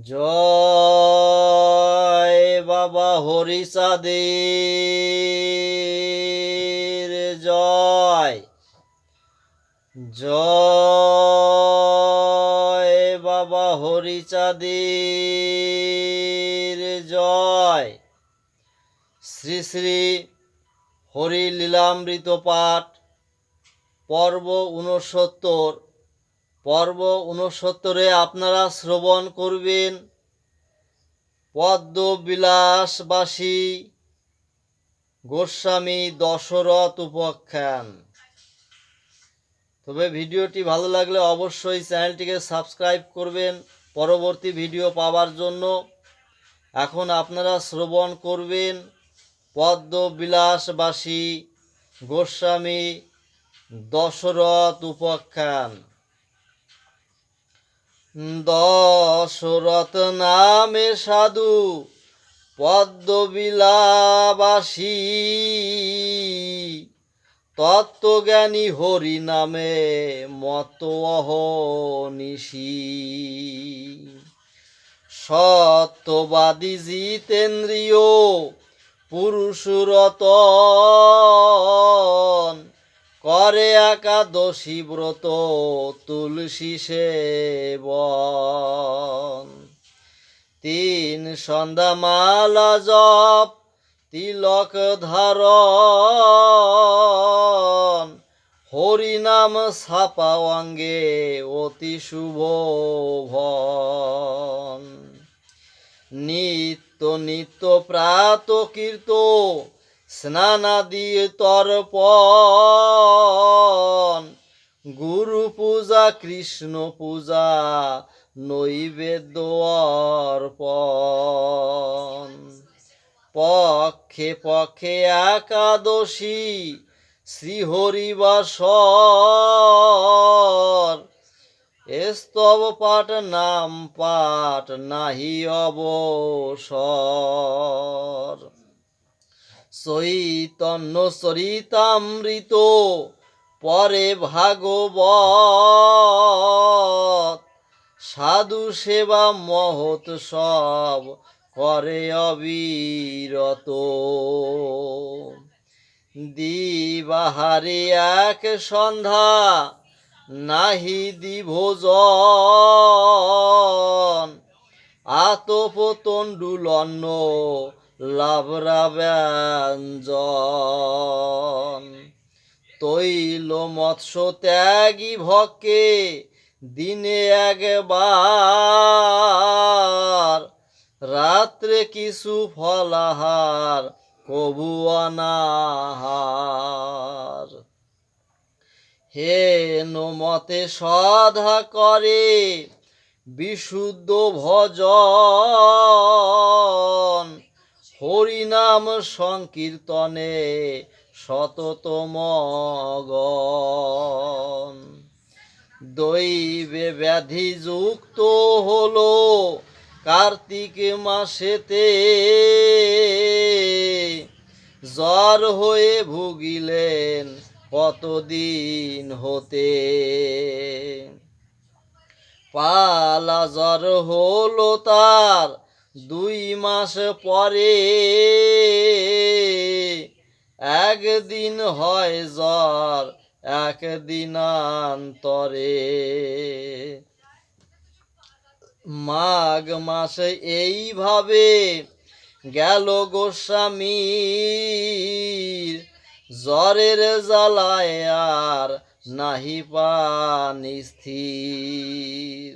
জয় বাবা হরিচাঁদের জয়। জয় বাবা হরিচাঁদের, জয়। শ্রী শ্রী হরি লীলামৃত পাঠ, পর্ব ঊনসত্তর। পর্ব ঊনসত্তরে আপনারা শ্রবণ করবেন। পদ্ম বিলাসবাসী গোস্বামী দশরথ উপাখ্যান। তবে ভিডিওটি ভালো লাগলে অবশ্যই চ্যানেলটিকে সাবস্ক্রাইব করবেন পরবর্তী ভিডিও পাওয়ার জন্য। এখন আপনারা শ্রবণ করবেন পদ্ম বিলাসবাসী গোস্বামী দশরথ উপাখ্যান। দশরথ নামে সাধু পদ্মবিলাবাসী। তত্ত্বজ্ঞানী হরি নামে মত নিশি সত্যবাদী জিতেন্দ্রিয় পুরুষরতন। করে একাদশী ব্রত, তুলসী সেবন। তিন সন্ধ্যা মালা জপ, তিলক ধারণ। হরিনাম ছাপা অঙ্গে অতি শুভ ভন। নিত্য নিত্য প্রাত কীর্ত স্নানাদি তর্পণ। গুরু পূজা, কৃষ্ণ পূজা, নৈবেদ্য অর্পণ। পক্ষে পক্ষে একাদশী, শ্রীহরিবাসর। স্তব পাঠ, নাম পাঠ, নাহি অবসর। চৈতন্য চরিতামৃত, পরে ভাগবত। সাধু সেবা মহৎ সব করে অবিরত। দিবাহারে এক সন্ধ্যা নাহি দিভোজন আতপতণ্ডুলন্ন লাভরা ব্যঞ্জন তৈল মৎস্য ত্যাগী ভকে দিনে একবার, রাত্রে কিছু ফলাহার, কবু অনাহার। হে মতে সধা করে বিশুদ্ধ ভজন হরিনাম সংকীর্তনে শততম গণ। দৈবে ব্যাধি যুক্ত হলো কার্তিক মাসেতে। জ্বর হয়ে ভুগিলেন কতদিন হতে। পালা জ্বর হলো তার দুই মাস পরে একদিন হয় জ্বর একদিনান্তরে মাঘ মাসে এইভাবে গেল গোস্বামীর জ্বরের জ্বালায় আর নাহি পানি স্থির।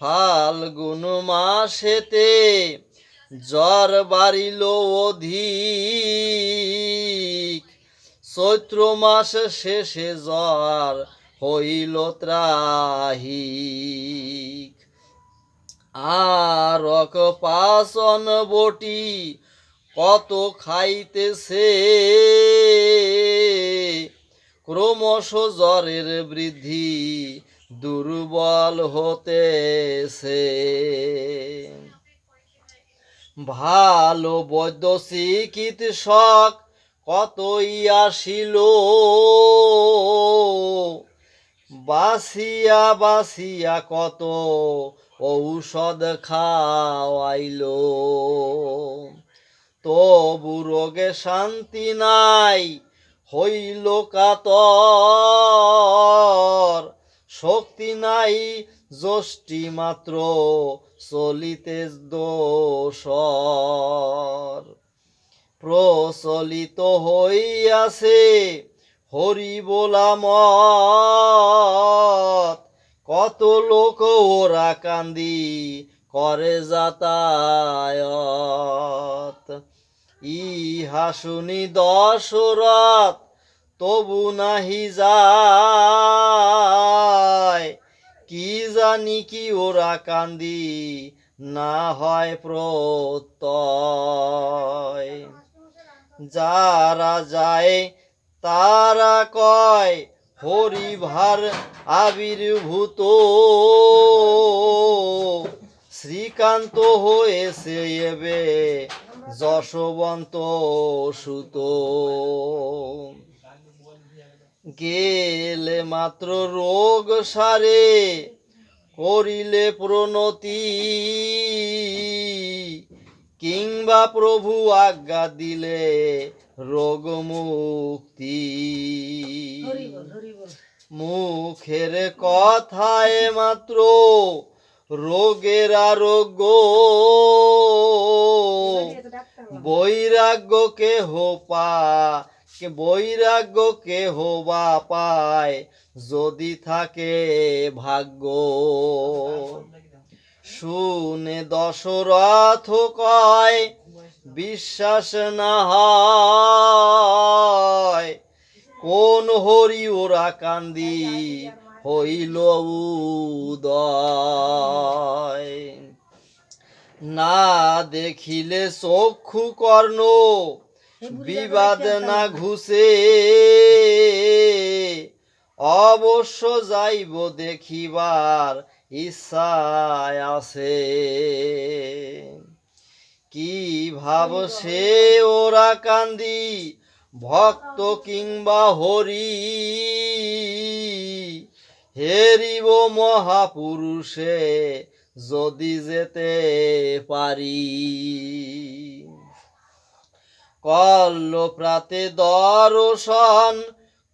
ফাল্গুন মাসেতে জ্বর বাড়িল অধিক। চৈত্র মাস শেষে জ্বর হইল ত্রাহিক। আর পাচন বটি কত খাইতেছে? ক্রমশ জ্বরের বৃদ্ধি দুর্বল হতেছে। ভালো বৈদ্য চিকিৎসক কতই আসিল? বাসিয়া বাসিয়া কত ঔষধ খাওয়াইল? তবু রোগে শান্তি নাই, হইল কাতর। শক্তি নাই যষ্টি মাত্র চলিতে দোষর। প্রচলিত হইয়াছে হরি বলা মত কত লোক ওরা কান্দি করে যাতায়াত। ইহা শুনি দশরথ তবু নাহি যায়। কি জানি কি ওরা কান্দি, না হয় প্রত্যয়। যারা যায় তারা কয়, হরিভার আবির্ভূত। শ্রীকান্ত হয়েছে এবে যশবন্ত সুত। গেলে মাত্র রোগ সারে করিলে প্রণতি। কিংবা প্রভু আজ্ঞা দিলে রোগ মুক্তি। মুখের কথায় মাত্র রোগের আরোগ্য। বৈরাগ্য কেহ পা কে বৈরাগ্য কেহ বা পায়, যদি থাকে ভাগ্য। শুনে দশরথ কয়, বিশ্বাস না হয়। কোন হরি ওরা কান্দি হইল উদয়। না দেখিলে চক্ষু কর্ণ বিবাদ না ঘুষে অবশ্য যাইব দেখিবার ইচ্ছায় আছে। কি ভাব সে ওরা কান্দি ভক্ত কিংবা হরি? হেরিব মহাপুরুষে যদি যেতে পারি। কল্ল প্রাতে দর্শন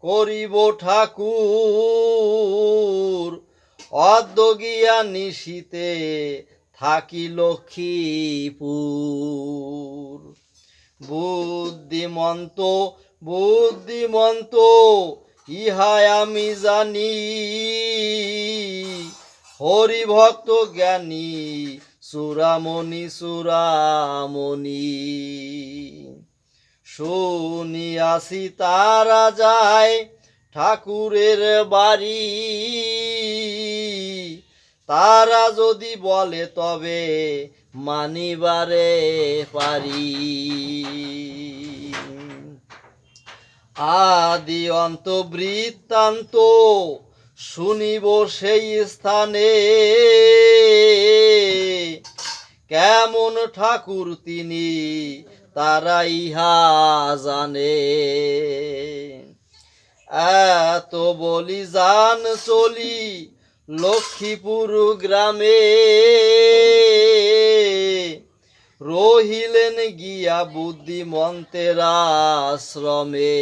করিব ঠাকুর। অদ্যগিয়া নিশীতে থাকি লক্ষ্মীপুর। বুদ্ধিমন্ত বুদ্ধিমন্ত, ইহাই আমি জানি। হরিভক্ত জ্ঞানী সুরামণি সুরামণি। শুনিয়াছি তারা যায় ঠাকুরের বাড়ি। তারা যদি বলে, তবে মানিবারে পারি। আদি অন্ত বৃত্তান্ত শুনিব সেই স্থানে। কেমন ঠাকুর তিনি তারা ইহা জানে এত বলি জান চলি লক্ষ্মীপুর গ্রামে। রহিলেন গিয়া বুদ্ধিমন্তের আশ্রমে।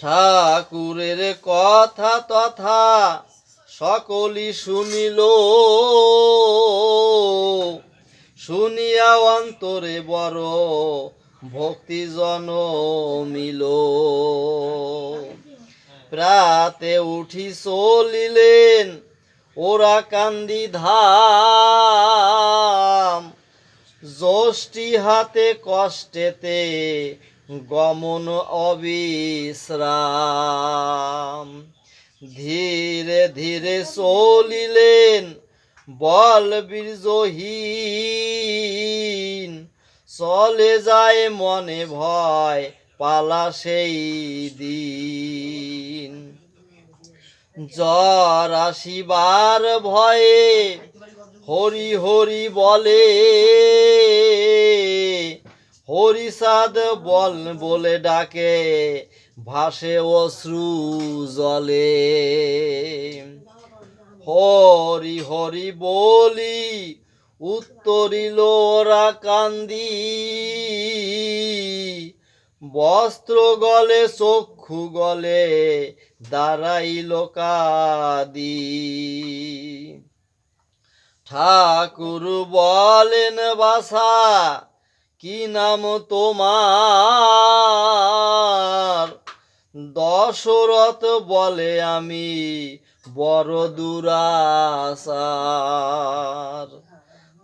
ঠাকুরের কথা তথা সকলই শুনিল। শুনিয়া অন্তরে বড় ভক্তি জনমিল। প্রাতে উঠি চলিলেন ওরা কান্দি ধাম। যষ্টি হাতে কষ্টেতে গমন অবিশ্রাম। ধীরে ধীরে চলিলেন বল বীর্যহীন চলে যায় মনে ভয় পালা সেই দিন। জ্বর আসিবার ভয়ে হরি হরি বলে হরিসাদ বল বলে ডাকে, ভাসে অশ্রু জলে। হরি হরি বলি উত্তরিল ওরা কান্দি বস্ত্র গলে, চক্ষু গলে দাঁড়াইল কাদি। ঠাকুর বলেন বাসা কি নাম তোমার? দশরথ বলে, আমি বড় দুরাসার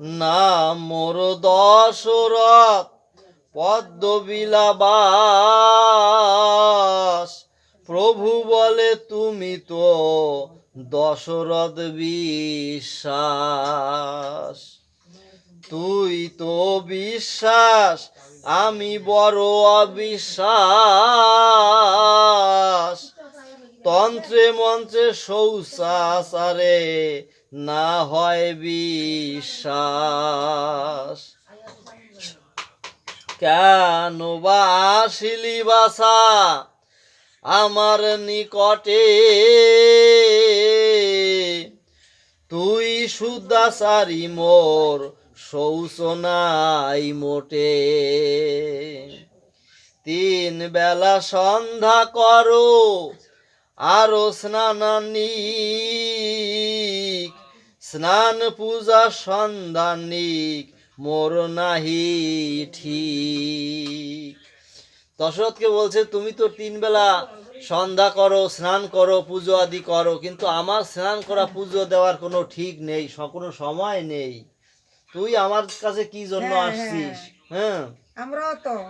নাম মোর দশরথ পদ্মবিলাবাস। প্রভু বলে, তুমি তো দশরথ বিশ্বাস। তুই তো বিশ্বাস, আমি বড় অবিশ্বাস। তন্ত্রে মন্ত্রে শৌচাচারে না হয় বিশ্বাস। কেন বা আসিলি বাসা আমার নিকটে? তুই সুদাসারি মোর শৌচ নাই মোটে। তিন বেলা সন্ধ্যা করো আরও স্নানানিক স্নান পূজা সন্ধানিক মোর নাহি ঠিক। দশরথকে বলছে তুমি তো তিন বেলা সন্ধ্যা করো স্নান করো পুজো আদি করো কিন্তু আমার স্নান করা পুজো দেওয়ার কোনো ঠিক নেই কোনো সময় নেই। তুই আমার কাছে কি জন্য হ্যাঁ, আসছিস? হ্যাঁ।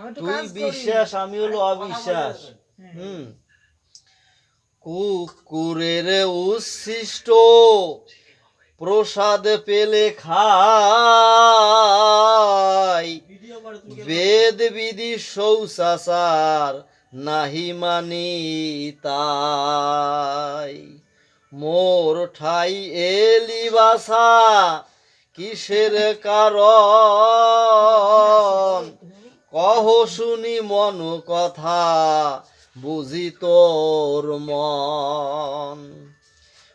একটু তুই বিশ্বাস আমি হলো অবিশ্বাস। হুম। কুকুরের উচ্ছিষ্ট প্রসাদ পেলে খাই। বেদ বিধি শৌচাচার নাহি মানি তাই। মোর ঠাই এলি বাসা কিসের কারণ? কহ শুনি মন কথা বুঝি তোর মন।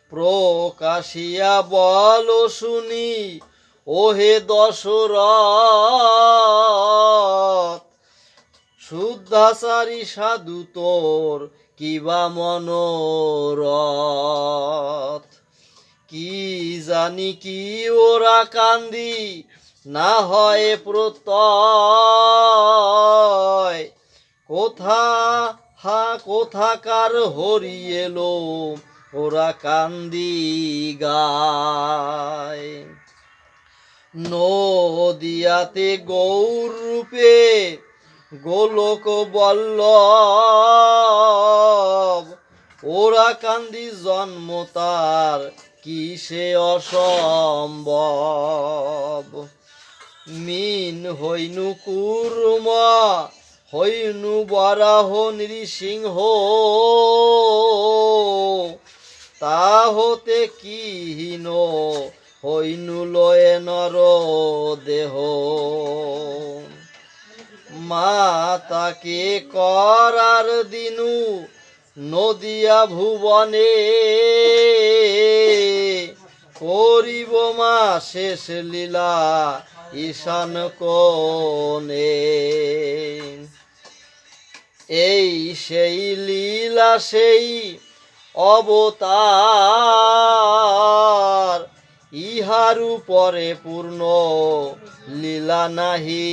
প্রকাশিয়া বল শুনি, ওহে দশরথ। শুদ্ধাচারী সাধু তোর কিবা মনোরথ। কি জানি কি ওরা কান্দি, না হয় প্রত্যয়। কোথা হা কোথাকার হরি এলো ওরা কান্দি গায়। নদিয়াতে গৌর রূপে গোলক বল্লভ, ওরা কান্দি জন্ম তার কিসে অসম্ভব। মিন হইনু কুর্মা হইনু বরাহ নৃসিংহ। তা হতে কি হীন? হইনু লয়ে নর দেহ। মা তাকে করার দিনু নদিয়া ভুবনে। করিব মা শেষ লীলা ঈশান কোণে। এই সেই লীলা সেই অবতার ইহার উপরে পূর্ণ লীলা নাহি